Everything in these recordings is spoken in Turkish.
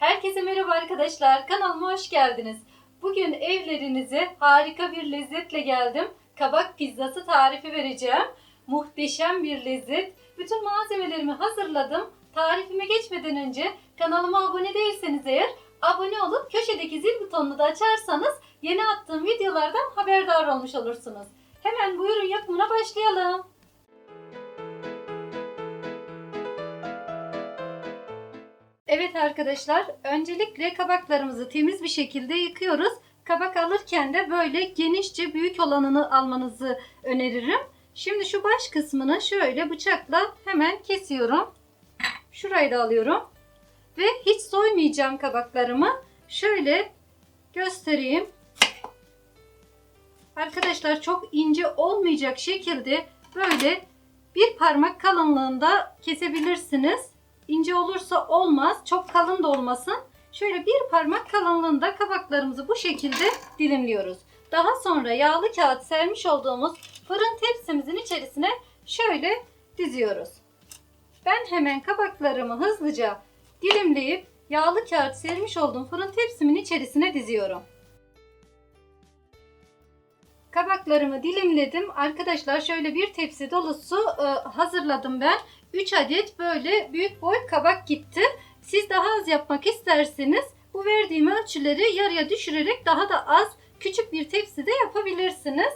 Herkese merhaba arkadaşlar. Kanalıma hoş geldiniz. Bugün evlerinize harika bir lezzetle geldim. Kabak pizzası tarifi vereceğim. Muhteşem bir lezzet. Bütün malzemelerimi hazırladım. Tarifime geçmeden önce kanalıma abone değilseniz eğer abone olup köşedeki zil butonunu da açarsanız yeni attığım videolardan haberdar olmuş olursunuz. Hemen buyurun yapımına başlayalım. Evet arkadaşlar, öncelikle kabaklarımızı temiz bir şekilde yıkıyoruz. Kabak alırken de böyle genişçe büyük olanını almanızı öneririm. Şimdi şu baş kısmını şöyle bıçakla hemen kesiyorum. Şurayı da alıyorum. Ve hiç soymayacağım kabaklarımı. Şöyle göstereyim. Arkadaşlar çok ince olmayacak şekilde böyle bir parmak kalınlığında kesebilirsiniz. İnce olursa olmaz. Çok kalın da olmasın. Şöyle bir parmak kalınlığında kabaklarımızı bu şekilde dilimliyoruz. Daha sonra yağlı kağıt sermiş olduğumuz fırın tepsimizin içerisine şöyle diziyoruz. Ben hemen kabaklarımı hızlıca dilimleyip yağlı kağıt sermiş olduğum fırın tepsimin içerisine diziyorum. Kabaklarımı dilimledim. Arkadaşlar şöyle bir tepsi dolusu e, hazırladım ben. 3 adet böyle büyük boy kabak gitti. Siz daha az yapmak isterseniz bu verdiğim ölçüleri yarıya düşürerek daha da az küçük bir tepside yapabilirsiniz.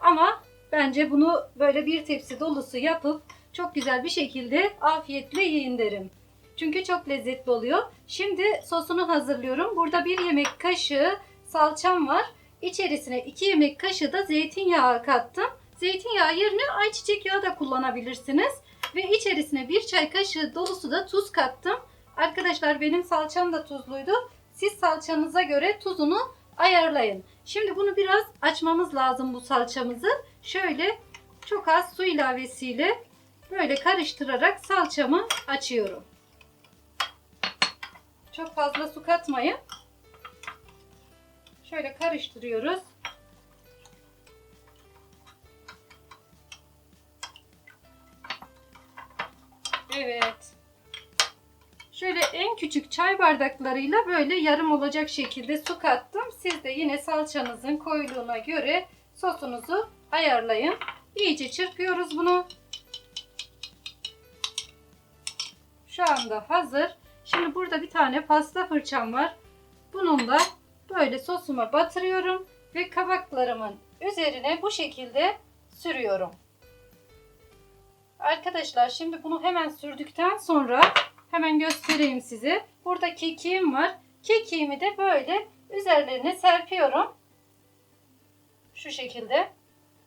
Ama bence bunu böyle bir tepsi dolusu yapıp çok güzel bir şekilde afiyetle yiyin derim. Çünkü çok lezzetli oluyor. Şimdi sosunu hazırlıyorum. Burada bir yemek kaşığı salçam var. İçerisine 2 yemek kaşığı da zeytinyağı kattım. Zeytinyağı yerine ayçiçek yağı da kullanabilirsiniz. Ve içerisine bir çay kaşığı dolusu da tuz kattım. Arkadaşlar benim salçam da tuzluydu. Siz salçanıza göre tuzunu ayarlayın. Şimdi bunu biraz açmamız lazım bu salçamızı. Şöyle çok az su ilavesiyle böyle karıştırarak salçamı açıyorum. Çok fazla su katmayın. Şöyle karıştırıyoruz. Evet. Şöyle en küçük çay bardaklarıyla böyle yarım olacak şekilde su kattım. Siz de yine salçanızın koyuluğuna göre sosunuzu ayarlayın. İyice çırpıyoruz bunu. Şu anda hazır. Şimdi burada bir tane pasta fırçam var. Bununla böyle sosuma batırıyorum ve kabaklarımın üzerine bu şekilde sürüyorum. Arkadaşlar şimdi bunu hemen sürdükten sonra hemen göstereyim size. Burada kekiğim var. Kekiğimi de böyle üzerlerine serpiyorum. Şu şekilde.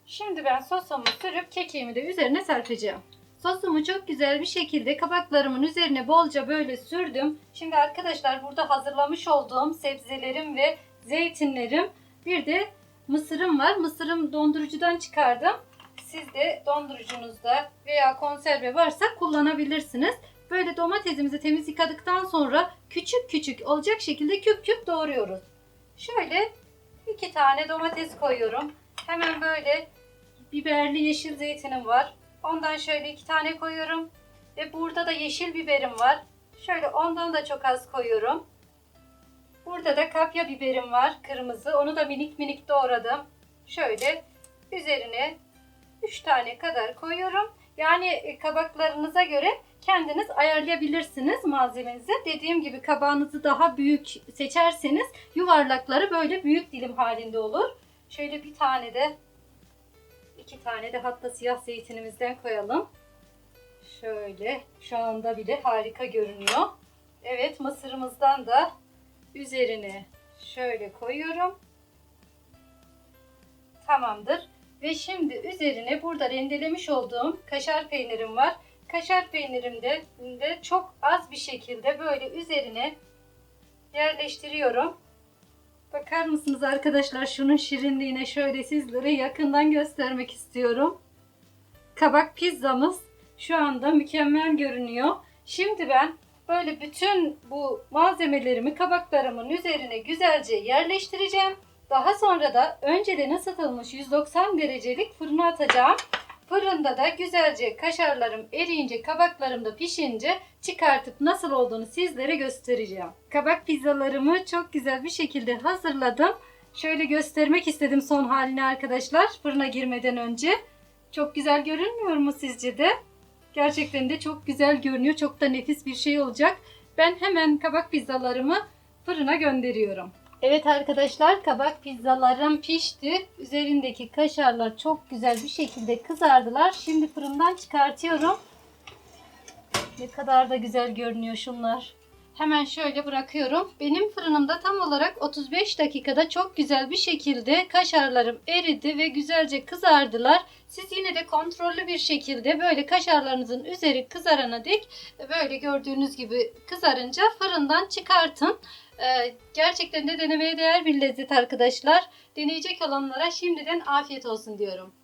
Şimdi ben sosumu sürüp kekiğimi de üzerine serpeceğim. Sosumu çok güzel bir şekilde kabaklarımın üzerine bolca böyle sürdüm. Şimdi arkadaşlar burada hazırlamış olduğum sebzelerim ve zeytinlerim bir de mısırım var. Mısırım dondurucudan çıkardım. Siz de dondurucunuzda veya konserve varsa kullanabilirsiniz. Böyle domatesimizi temiz yıkadıktan sonra küçük küçük olacak şekilde küp küp doğruyoruz. Şöyle iki tane domates koyuyorum. Hemen böyle biberli yeşil zeytinim var. Ondan şöyle iki tane koyuyorum. Ve burada da yeşil biberim var. Şöyle ondan da çok az koyuyorum. Burada da kapya biberim var kırmızı. Onu da minik minik doğradım. Şöyle üzerine 3 tane kadar koyuyorum. Yani e, kabaklarınıza göre kendiniz ayarlayabilirsiniz malzemenizi. Dediğim gibi kabağınızı daha büyük seçerseniz yuvarlakları böyle büyük dilim halinde olur. Şöyle bir tane de iki tane de hatta siyah zeytinimizden koyalım. Şöyle şu anda bile harika görünüyor. Evet mısırımızdan da üzerine şöyle koyuyorum. Tamamdır. Ve şimdi üzerine burada rendelemiş olduğum kaşar peynirim var. Kaşar peynirimde de çok az bir şekilde böyle üzerine yerleştiriyorum. Bakar mısınız arkadaşlar şunun şirinliğine şöyle sizlere yakından göstermek istiyorum. Kabak pizzamız şu anda mükemmel görünüyor. Şimdi ben böyle bütün bu malzemelerimi kabaklarımın üzerine güzelce yerleştireceğim. Daha sonra da önceden ısıtılmış 190 derecelik fırına atacağım. Fırında da güzelce kaşarlarım eriyince, kabaklarım da pişince çıkartıp nasıl olduğunu sizlere göstereceğim. Kabak pizzalarımı çok güzel bir şekilde hazırladım. Şöyle göstermek istedim son halini arkadaşlar fırına girmeden önce. Çok güzel görünmüyor mu sizce de? Gerçekten de çok güzel görünüyor. Çok da nefis bir şey olacak. Ben hemen kabak pizzalarımı fırına gönderiyorum. Evet arkadaşlar kabak pizzalarım pişti. Üzerindeki kaşarlar çok güzel bir şekilde kızardılar. Şimdi fırından çıkartıyorum. Ne kadar da güzel görünüyor şunlar. Hemen şöyle bırakıyorum. Benim fırınımda tam olarak 35 dakikada çok güzel bir şekilde kaşarlarım eridi ve güzelce kızardılar. Siz yine de kontrollü bir şekilde böyle kaşarlarınızın üzeri kızarana dek böyle gördüğünüz gibi kızarınca fırından çıkartın. Ee, gerçekten de denemeye değer bir lezzet arkadaşlar. Deneyecek olanlara şimdiden afiyet olsun diyorum.